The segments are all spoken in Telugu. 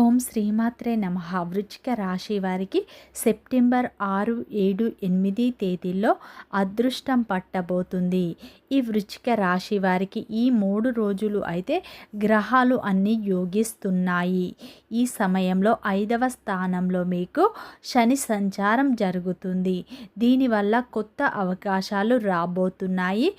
ఓం శ్రీమాత్రే నమ. వృచ్చిక రాశి వారికి సెప్టెంబర్ ఆరు ఏడు ఎనిమిది తేదీల్లో అదృష్టం పట్టబోతుంది. ఈ వృచ్చిక రాశి వారికి ఈ మూడు రోజులు అయితే గ్రహాలు అన్నీ యోగిస్తున్నాయి. ఈ సమయంలో ఐదవ స్థానంలో మీకు శని సంచారం జరుగుతుంది. దీనివల్ల కొత్త అవకాశాలు రాబోతున్నాయి.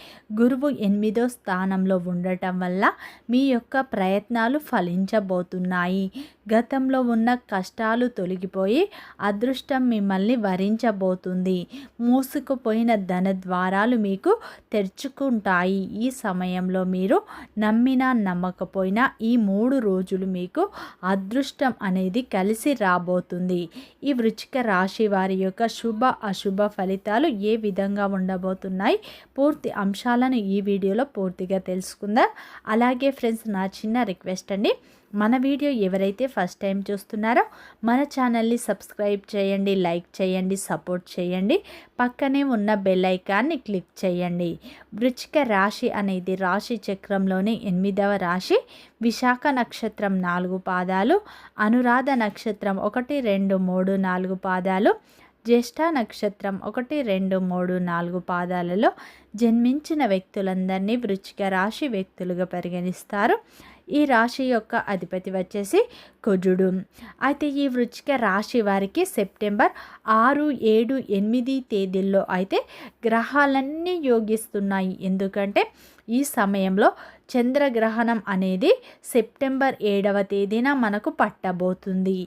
గురువు ఎనిమిదో స్థానంలో ఉండటం వల్ల మీ యొక్క ప్రయత్నాలు ఫలించబోతున్నాయి. గతంలో ఉన్న కష్టాలు తొలగిపోయి అదృష్టం మిమ్మల్ని వరించబోతుంది. మూసుకుపోయిన ధన ద్వారాలు మీకు తెరుచుకుంటాయి. ఈ సమయంలో మీరు నమ్మినా నమ్మకపోయినా ఈ మూడు రోజులు మీకు అదృష్టం అనేది కలిసి రాబోతుంది. ఈ వృచ్చిక రాశి వారి యొక్క శుభ అశుభ ఫలితాలు ఏ విధంగా ఉండబోతున్నాయి? పూర్తి అంశాలను ఈ వీడియోలో పూర్తిగా తెలుసుకుందాం. అలాగే ఫ్రెండ్స్ నా చిన్న రిక్వెస్ట్ అండి. మన వీడియో ఎవరైతే ఫస్ట్ టైం చూస్తున్నారో మన ఛానల్ని సబ్స్క్రైబ్ చేయండి లైక్ చేయండి సపోర్ట్ చేయండి. పక్కనే ఉన్న బెల్ ఐకాన్ని క్లిక్ చేయండి. వృచ్చిక రాశి అనేది రాశి చక్రంలోని ఎనిమిదవ రాశి. విశాఖ నక్షత్రం నాలుగు పాదాలు అనురాధ నక్షత్రం ఒకటి రెండు మూడు నాలుగు పాదాలు జ్యేష్ఠ నక్షత్రం ఒకటి రెండు మూడు నాలుగు పాదాలలో జన్మించిన వ్యక్తులందరినీ వృచ్చిక రాశి వ్యక్తులుగా పరిగణిస్తారు. ఈ రాశి యొక్క అధిపతి వచ్చేసి కుజుడు. అయితే ఈ వృచ్చిక రాశి వారికి సెప్టెంబర్ ఆరు ఏడు ఎనిమిది తేదీల్లో అయితే గ్రహాలన్నీ యోగిస్తున్నాయి. ఎందుకంటే ఈ సమయంలో చంద్రగ్రహణం అనేది సెప్టెంబర్ ఏడవ తేదీన మనకు పట్టబోతుంది.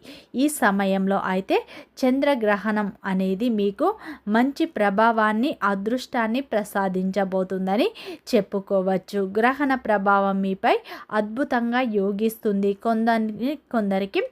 ఈ సమయంలో అయితే చంద్రగ్రహణం అనేది మీకు మంచి ప్రభావాన్ని అదృష్టాన్ని ప్రసాదించబోతుందని చెప్పుకోవచ్చు. గ్రహణ ప్రభావం మీపై అద్భుతంగా యోగిస్తుంది. కొందరి కొందరికి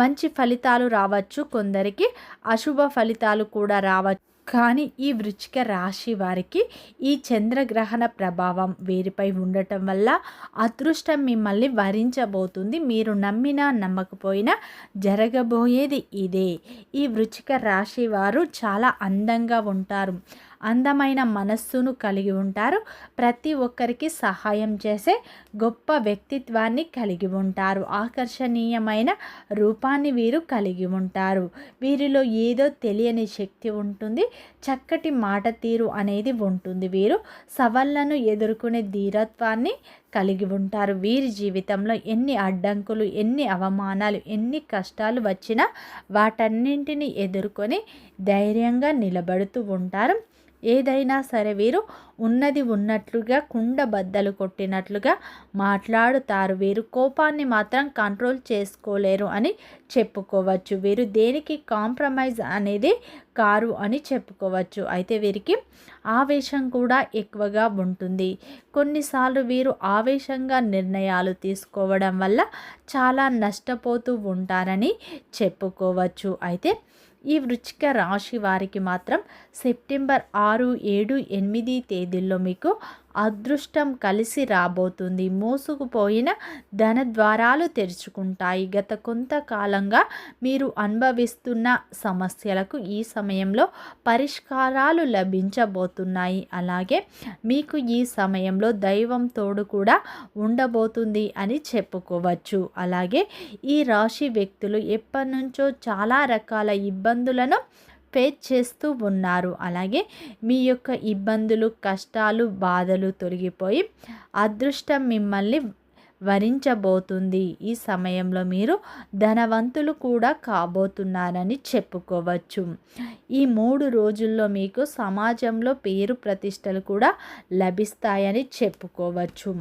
మంచి ఫలితాలు రావచ్చు కొందరికి అశుభ ఫలితాలు కూడా రావచ్చు. కానీ ఈ వృచ్చిక రాశి వారికి ఈ చంద్రగ్రహణ ప్రభావం వీరిపై ఉండటం వల్ల అదృష్టం మిమ్మల్ని వరించబోతుంది. మీరు నమ్మినా నమ్మకపోయినా జరగబోయేది ఇదే. ఈ వృచ్చిక రాశి వారు చాలా అందంగా ఉంటారు. అందమైన మనస్సును కలిగి ఉంటారు. ప్రతి ఒక్కరికి సహాయం చేసే గొప్ప వ్యక్తిత్వాన్ని కలిగి ఉంటారు. ఆకర్షణీయమైన రూపాన్ని వీరు కలిగి ఉంటారు. వీరిలో ఏదో తెలియని శక్తి ఉంటుంది. చక్కటి మాట తీరు అనేది ఉంటుంది. వీరు సవాళ్ళను ఎదుర్కొనే ధీరత్వాన్ని కలిగి ఉంటారు. వీరి జీవితంలో ఎన్ని అడ్డంకులు ఎన్ని అవమానాలు ఎన్ని కష్టాలు వచ్చినా వాటన్నింటిని ఎదుర్కొని ధైర్యంగా నిలబడుతూ ఉంటారు. ఏదైనా సరే వీరు ఉన్నది ఉన్నట్లుగా కుండ బద్దలు కొట్టినట్లుగా మాట్లాడుతారు. వీరు కోపాన్ని మాత్రం కంట్రోల్ చేసుకోలేరు అని చెప్పుకోవచ్చు. వీరు దేనికి కాంప్రమైజ్ అనేది కారు అని చెప్పుకోవచ్చు. అయితే వీరికి ఆవేశం కూడా ఎక్కువగా ఉంటుంది. కొన్నిసార్లు వీరు ఆవేశంగా నిర్ణయాలు తీసుకోవడం వల్ల చాలా నష్టపోతూ ఉంటారని చెప్పుకోవచ్చు. అయితే ఈ వృచ్చిక రాశి వారికి మాత్రం సెప్టెంబర్ ఆరు ఏడు ఎనిమిది తేదీల్లో మీకు అదృష్టం కలిసి రాబోతుంది. మోసుకుపోయిన ధన ద్వారాలు తెరుచుకుంటాయి. గత కొంతకాలంగా మీరు అనుభవిస్తున్న సమస్యలకు ఈ సమయంలో పరిష్కారాలు లభించబోతున్నాయి. అలాగే మీకు ఈ సమయంలో దైవం తోడు కూడా ఉండబోతుంది అని చెప్పుకోవచ్చు. అలాగే ఈ రాశి వ్యక్తులు ఎప్పటి నుంచో చాలా రకాల ఇబ్బందులను ఫేస్ చేస్తూ ఉన్నారు. అలాగే మీ యొక్క ఇబ్బందులు కష్టాలు బాధలు తొలగిపోయి అదృష్టం మిమ్మల్ని వరించబోతుంది. ఈ సమయంలో మీరు ధనవంతులు కూడా కాబోతున్నారని చెప్పుకోవచ్చు. ఈ మూడు రోజుల్లో మీకు సమాజంలో పేరు ప్రతిష్టలు కూడా లభిస్తాయని చెప్పుకోవచ్చు.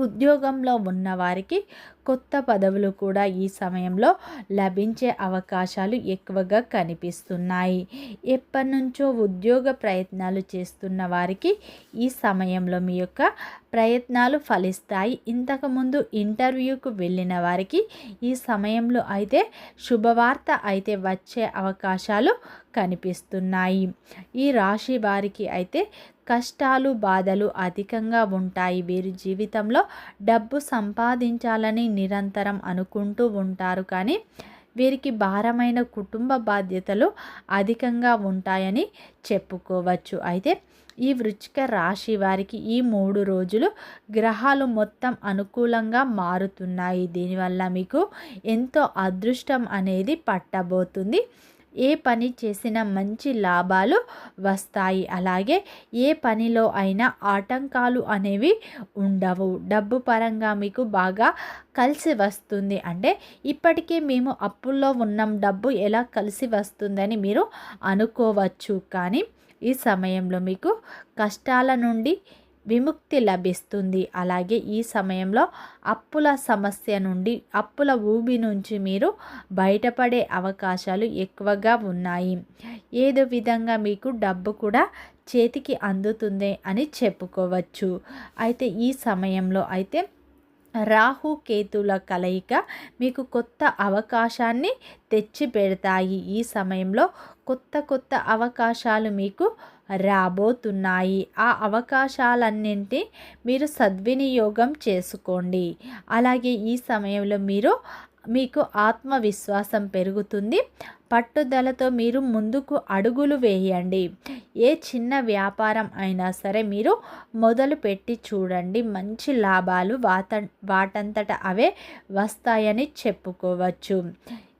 ఉద్యోగంలో ఉన్నవారికి కొత్త పదవులు కూడా ఈ సమయంలో లభించే అవకాశాలు ఎక్కువగా కనిపిస్తున్నాయి. ఎప్పటి నుంచో ఉద్యోగ ప్రయత్నాలు చేస్తున్న వారికి ఈ సమయంలో మీ యొక్క ప్రయత్నాలు ఫలిస్తాయి. ఇంతకుముందు ఇంటర్వ్యూకు వెళ్ళిన వారికి ఈ సమయంలో అయితే శుభవార్త అయితే వచ్చే అవకాశాలు కనిపిస్తున్నాయి. ఈ రాశి వారికి అయితే కష్టాలు బాధలు అధికంగా ఉంటాయి. వీరి జీవితంలో డబ్బు సంపాదించాలని నిరంతరం అనుకుంటూ ఉంటారు. కానీ వీరికి భారమైన కుటుంబ బాధ్యతలు అధికంగా ఉంటాయని చెప్పుకోవచ్చు. అయితే ఈ వృచ్చిక రాశి వారికి ఈ మూడు రోజులు గ్రహాలు మొత్తం అనుకూలంగా మారుతున్నాయి. దీనివల్ల మీకు ఎంతో అదృష్టం అనేది పట్టబోతుంది. ఏ పని చేసినా మంచి లాభాలు వస్తాయి. అలాగే ఏ పనిలో అయినా ఆటంకాలు అనేవి ఉండవు. డబ్బు పరంగా మీకు బాగా కలిసి వస్తుంది. అంటే ఇప్పటికే మేము అప్పుల్లో ఉన్నాం. డబ్బు ఎలా కలిసి వస్తుందని మీరు అనుకోవచ్చు. కానీ ఈ సమయంలో మీకు కష్టాల నుండి విముక్తి లభిస్తుంది. అలాగే ఈ సమయంలో అప్పుల సమస్య నుండి అప్పుల ఊబి నుంచి మీరు బయటపడే అవకాశాలు ఎక్కువగా ఉన్నాయి. ఏదో విధంగా మీకు డబ్బు కూడా చేతికి అందుతుంది అని చెప్పుకోవచ్చు. అయితే ఈ సమయంలో అయితే రాహు కేతుల కలయిక మీకు కొత్త అవకాశాన్ని తెచ్చి పెడతాయి ఈ సమయంలో కొత్త కొత్త అవకాశాలు మీకు రాబోతున్నాయి. ఆ అవకాశాలన్నింటి మీరు సద్వినియోగం చేసుకోండి. అలాగే ఈ సమయంలో మీరు మీకు ఆత్మవిశ్వాసం పెరుగుతుంది. పట్టుదలతో మీరు ముందుకు అడుగులు వేయండి. ఏ చిన్న వ్యాపారం అయినా సరే మీరు మొదలు పెట్టి చూడండి. మంచి లాభాలు వాత వాటంతట అవే వస్తాయని చెప్పుకోవచ్చు.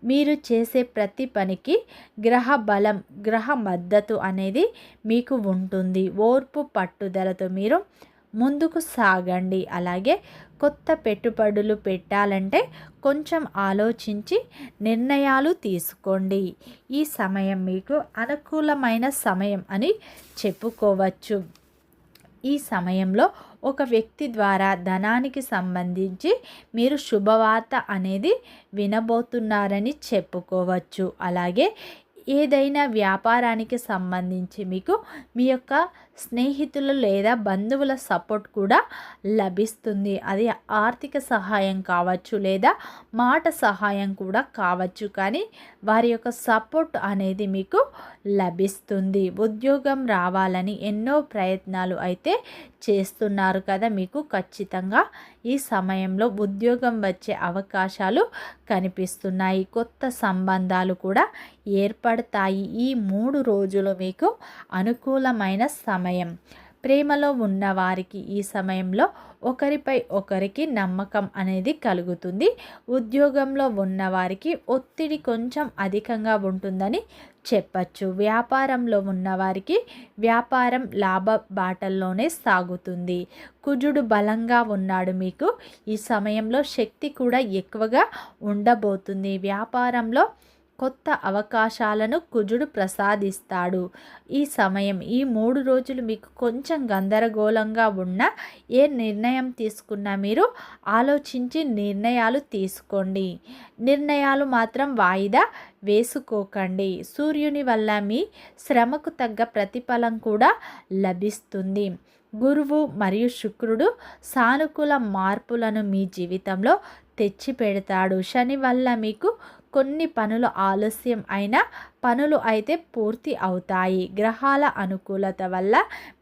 మీరు చేసే ప్రతి పనికి గ్రహ బలం గ్రహ మద్దతు అనేది మీకు ఉంటుంది. ఓర్పు పట్టుదలతో మీరు ముందుకు సాగండి. అలాగే కొత్త పెట్టుబడులు పెట్టాలంటే కొంచెం ఆలోచించి నిర్ణయాలు తీసుకోండి. ఈ సమయం మీకు అనుకూలమైన సమయం అని చెప్పుకోవచ్చు. ఈ సమయంలో ఒక వ్యక్తి ద్వారా ధనానికి సంబంధించి మీరు శుభవార్త అనేది వినబోతున్నారని చెప్పుకోవచ్చు. అలాగే ఏదైనా వ్యాపారానికి సంబంధించి మీకు మీ యొక్క స్నేహితులు లేదా బంధువుల సపోర్ట్ కూడా లభిస్తుంది. అది ఆర్థిక సహాయం కావచ్చు లేదా మాట సహాయం కూడా కావచ్చు. కానీ వారి యొక్క సపోర్ట్ అనేది మీకు లభిస్తుంది. ఉద్యోగం రావాలని ఎన్నో ప్రయత్నాలు అయితే చేస్తున్నారు కదా మీకు. ఖచ్చితంగా ఈ సమయంలో ఉద్యోగం వచ్చే అవకాశాలు కనిపిస్తున్నాయి. కొత్త సంబంధాలు కూడా ఏర్పడతాయి. ఈ మూడు రోజులు మీకు అనుకూలమైన సమయం సమయం. ప్రేమలో ఉన్నవారికి ఈ సమయంలో ఒకరిపై ఒకరికి నమ్మకం అనేది కలుగుతుంది. ఉద్యోగంలో ఉన్నవారికి ఒత్తిడి కొంచెం అధికంగా ఉంటుందని చెప్పచ్చు. వ్యాపారంలో ఉన్నవారికి వ్యాపారం లాభ బాటల్లోనే సాగుతుంది. కుజుడు బలంగా ఉన్నాడు మీకు. ఈ సమయంలో శక్తి కూడా ఎక్కువగా ఉండబోతుంది. వ్యాపారంలో కొత్త అవకాశాలను కుజుడు ప్రసాదిస్తాడు. ఈ సమయం ఈ మూడు రోజులు మీకు కొంచెం గందరగోళంగా ఉన్న ఏ నిర్ణయం తీసుకున్నా మీరు ఆలోచించి నిర్ణయాలు తీసుకోండి. నిర్ణయాలు మాత్రం వాయిదా వేసుకోకండి. సూర్యుని వల్ల మీ శ్రమకు తగ్గ ప్రతిఫలం కూడా లభిస్తుంది. గురువు మరియు శుక్రుడు సానుకూల మార్పులను మీ జీవితంలో తెచ్చిపెడతాడు. శని వల్ల మీకు కొన్ని పనులు ఆలస్యం అయినా పనులు అయితే పూర్తి అవుతాయి. గ్రహాల అనుకూలత వల్ల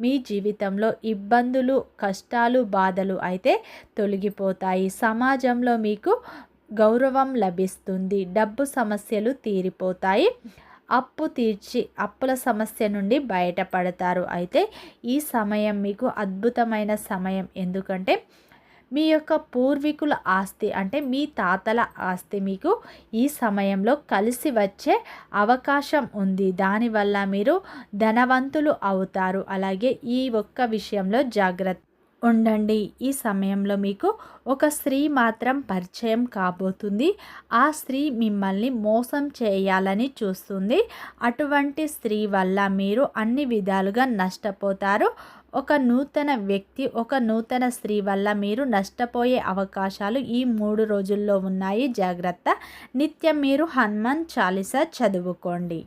మీ జీవితంలో ఇబ్బందులు కష్టాలు బాధలు అయితే తొలగిపోతాయి. సమాజంలో మీకు గౌరవం లభిస్తుంది. డబ్బు సమస్యలు తీరిపోతాయి. అప్పు తీర్చి అప్పుల సమస్య నుండి బయటపడతారు. అయితే ఈ సమయం మీకు అద్భుతమైన సమయం. ఎందుకంటే మీ యొక్క పూర్వీకుల ఆస్తి అంటే మీ తాతల ఆస్తి మీకు ఈ సమయంలో కలిసి వచ్చే అవకాశం ఉంది. దానివల్ల మీరు ధనవంతులు అవుతారు. అలాగే ఈ ఒక్క విషయంలో జాగ్రత్త ఉండండి. ఈ సమయంలో మీకు ఒక స్త్రీ మాత్రం పరిచయం కాబోతుంది. ఆ స్త్రీ మిమ్మల్ని మోసం చేయాలని చూస్తుంది. అటువంటి స్త్రీ వల్ల మీరు అన్ని విధాలుగా నష్టపోతారు. ఒక నూతన వ్యక్తి ఒక నూతన స్త్రీ వల్ల మీరు నష్టపోయే అవకాశాలు ఈ మూడు రోజుల్లో ఉన్నాయి. జాగ్రత్త. నిత్యం మీరు హనుమాన్ చాలీసా చదువుకోండి.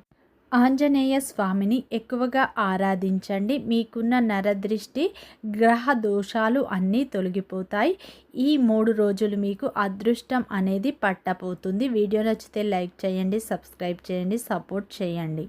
ఆంజనేయ స్వామిని ఎక్కువగా ఆరాధించండి. మీకున్న నరదృష్టి గ్రహ దోషాలు అన్నీ తొలగిపోతాయి. ఈ మూడు రోజులు మీకు అదృష్టం అనేది పట్టపోతుంది వీడియో నచ్చితే లైక్ చేయండి సబ్స్క్రైబ్ చేయండి సపోర్ట్ చేయండి.